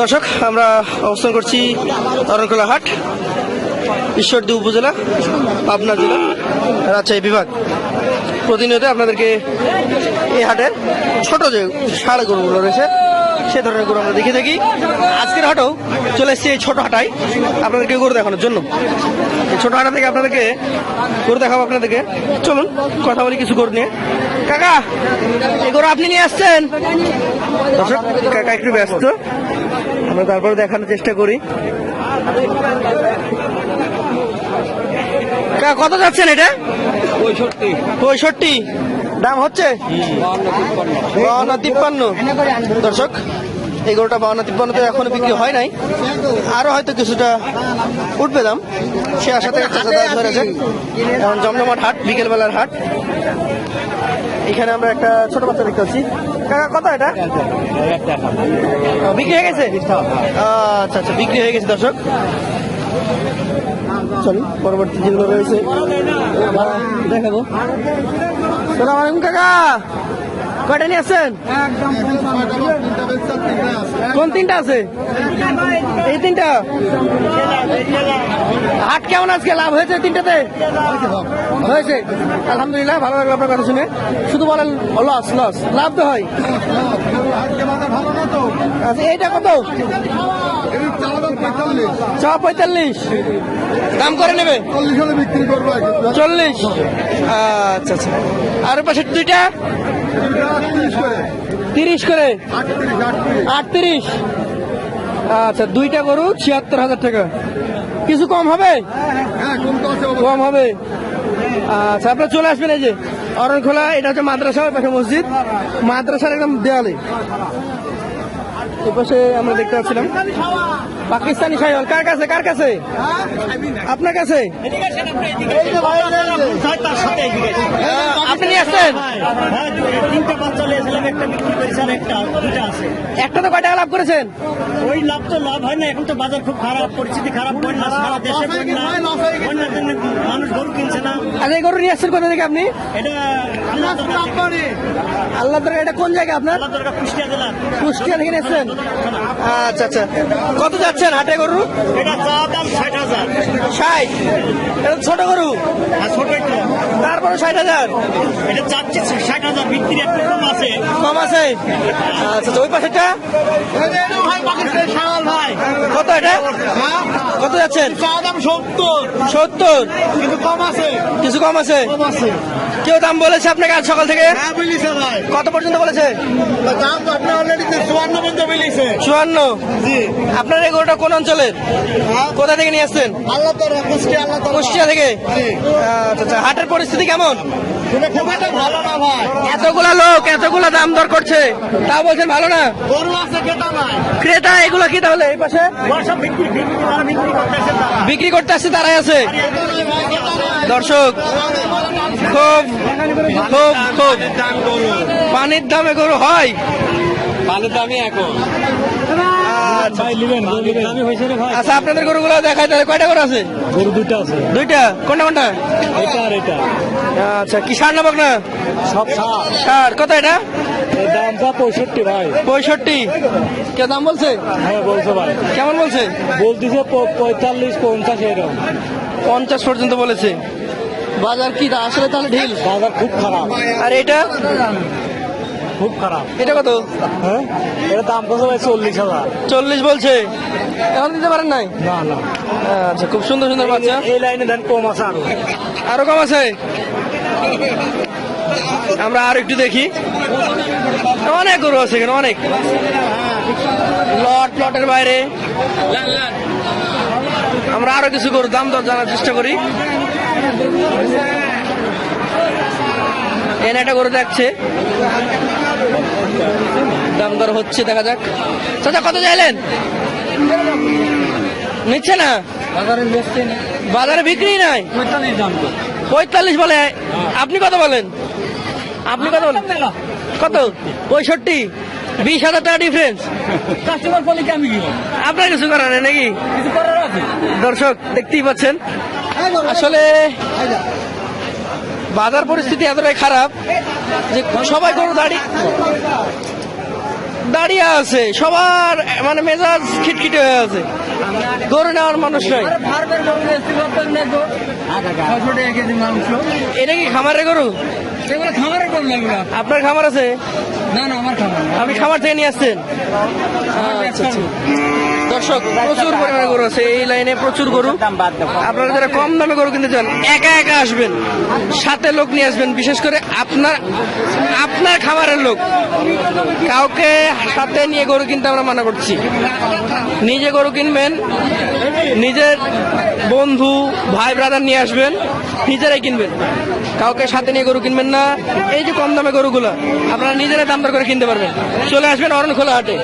দর্শক, আমরা অবস্থান করছি অরণকোলা হাট, ঈশ্বরদী উপজেলা, পাবনা জেলা, রাজশাহী বিভাগ। প্রতিনিয়ত আপনাদেরকে এই হাটের ছোট যে ষাড় গরুগুলো রয়েছে সে ধরনের গরু আমরা দেখে থাকি। আজকের হাটেও চলে এসেছি এই ছোট হাটায়। আপনাদেরকে গরু দেখানোর জন্য। এই ছোট হাটা থেকে আপনাদেরকে গরু দেখাবো আপনাদেরকে। চলুন, কথা বলি কিছু গরু নিয়ে। কাকা, এই গরু আপনি নিয়ে আসছেন? দর্শক, কাকা একটু ব্যস্ত। আমরা তারপরে দেখানোর চেষ্টা করি। কত যাচ্ছেন এটা? পঁয়ষট্টি। পঁয়ষট্টি। দাম হচ্ছে? বাউন্ন তিপ্পান্ন। দর্শক, এই গরুটা বাউন্ন তিপ্পান্নতে এখনও বিক্রি হয় নাই। আরও হয়তো কিছুটা উঠবে দাম। সে আশাতে ধরেছে। এখন জমজমাট হাট, বিকেলবেলার হাট। এখানে আমরা একটা ছোট বাচ্চা দেখতে পাচ্ছি। কত এটা? বিক্রি হয়ে গেছে? আচ্ছা আচ্ছা বিক্রি হয়ে গেছে, দর্শক। চলুন, পরবর্তী যেগুলো রয়েছে দেখাবো। সালাম আলাইকুম কাকা। কয়টা নিয়ে আসছেন? কোন তিনটা আছে? এই তিনটা? হাট কেমন আজকে? লাভ হয়েছে তিনটাতে? হয়েছে। আলহামদুলিল্লাহ, ভালো লাগল আপনার কথা শুনে। শুধু বলেন লস লস লাভ তো হয়। আচ্ছা এইটা কত? ছ পঁয়তাল্লিশ। দাম করে নেবে? চল্লিশ। আচ্ছা আচ্ছা। আর পাশে দুইটা? তিরিশ করে। আটত্রিশ। আচ্ছা দুইটা গরু, ছিয়াত্তর হাজার টাকা। কিছু কম হবে? কম হবে। আচ্ছা আপনার চলে আসবেন এই যে। অরণখোলা, এটা হচ্ছে মাদ্রাসা পাশে মসজিদ। মাদ্রাসার একদম দেওয়ালে এই পাশে আমরা দেখতে পাচ্ছিলাম। পাকিস্তানি সাইহল কার কাছে কার কাছে? আপনার কাছে? আপনি আসছেন? তিনটা বাচ্চা নিয়েছিলাম একটা বিক্রি করেছি আর একটা দুটা আছে। একটা তো কয় টাকা লাভ করেছেন? ওই লাভ তো লাভ হয় না এখন তো বাজার খুব খারাপ পরিস্থিতি খারাপ বন্যা সারা দেশে বন্যার জন্য মানুষ গরু কিনছে না। আর এই গরু নিয়ে আসছেন কোথা থেকে আপনি? এটা আল্লাহ দরকার এটা কোন জায়গা আপনার? কুষ্টিয়া জেলার। কুষ্টিয়া থেকে নিয়ে আচ্ছা আচ্ছা। কত যাচ্ছেন হাটে গরু? এটা চা দাম ষাট হাজার। ষাট। এটা ছোট গরু? ছোট একটা। তারপরে ষাট হাজার? এটা চাচ্ছে ষাট হাজার বিক্রি একটু কম আছে। কম আছে? আচ্ছা আচ্ছা, ওই পাশেটা কত এটা? কত যাচ্ছেন? চা দাম সত্তর। সত্তর। কিন্তু কম আছে। কিছু কম আছে? কম আছে। কেউ দাম বলেছে আপনাকে আজ সকাল থেকে? হ্যাঁ কত পর্যন্ত বলেছে? চুয়ান্ন আপনার এই গরুটা কোন অঞ্চলের? কোথা থেকে নিয়ে আসছেন? কুষ্টিয়া থেকে? আচ্ছা আচ্ছা। হাটের পরিস্থিতি কেমন? এতগুলা লোক এতগুলা দাম দর করছে। তা বলছেন ভালো না? ক্রেতা এগুলো কি তাহলে এই পাশে? বিক্রি করতে আসছে তারাই আছে। দর্শক খুব খুব খুব। পানির দামে গরু। হয়। ভালো দামি এখন। আচ্ছা। আচ্ছা আপনাদের গরুগুলো দেখায় তাহলে। কয়টা গরু আছে? গরু দুটো আছে। দুইটা? কোনটা কোনটা? এটা আর এটা। আচ্ছা কি সার নেব না সব সার। কত এটা? দামটা পঁয়ষট্টি ভাই। পঁয়ষট্টি। কে দাম বলছে? হ্যাঁ বলছো ভাই। কেমন বলছে? বলতেছে পঁয়তাল্লিশ পঞ্চাশ এরকম। পঞ্চাশ পর্যন্ত বলেছে। বাজার কি আসলে তাহলে ঢিল? বাজার খুব খারাপ। আর এটা? খুব খারাপ। এটা কত? হ্যাঁ? এর দাম কত ভাই চল্লিশ হাজার। চল্লিশ বলছে? এখন দিতে পারেন নাই? না না। আচ্ছা খুব সুন্দর সুন্দর বাচ্চা। এই লাইনে দেন কম আছে আরও। আরও কম আছে? আমরা আর একটু দেখি। অনেক গরু আছে এখানে অনেক। লট প্লটের বাইরে। আমরা আরও কিছু গরু দাম দর জানার চেষ্টা করি। এনে একটা গরু দেখছে। দাম দর হচ্ছে দেখা যাক। চাচা কত চাইলেন? নিচ্ছে না? বাজারে বিক্রি নাই? পঁয়তাল্লিশ বলে? আপনি কত বলেন? আপনি কত বলেন? কত? পঁয়ষট্টি? বিশ হাজার টাকা ডিফারেন্স? আপনার কিছু করার নাকি? দর্শক দেখতেই পাচ্ছেন। আসলে বাজার পরিস্থিতি এতটাই খারাপ যে সবাই গরু দাঁড়িয়ে দাঁড়িয়ে আছে। সবার মানে মেজাজ খিটখিটে হয়ে আছে। গরু নেওয়ার মানুষ নাই। এটা কি খামারে গরু? আপনার খামার আছে? না না আমার খামার আপনি খামার থেকে নিয়ে আসছেন? আচ্ছা, আচ্ছা। দর্শক প্রচুর পরিমাণে গরু আছে এই লাইনে প্রচুর গরু। আপনারা যারা কম দামে গরু কিনতে চান একা একা আসবেন। সাথে লোক নিয়ে আসবেন বিশেষ করে আপনার আপনার খামারের লোক। কাউকে সাথে নিয়ে গরু কিনতে আমরা মানা করছি। নিজে গরু কিনবেন নিজের বন্ধু ভাই ব্রাদার নিয়ে আসবেন। নিজেরাই কিনবেন। কাউকে সাথে নিয়ে গরু কিনবেন না। এই যে কম দামে গরুগুলো, আপনারা নিজেরাই দাম দর করে কিনতে পারবেন। চলে আসবেন অরণ খোলা হাটে।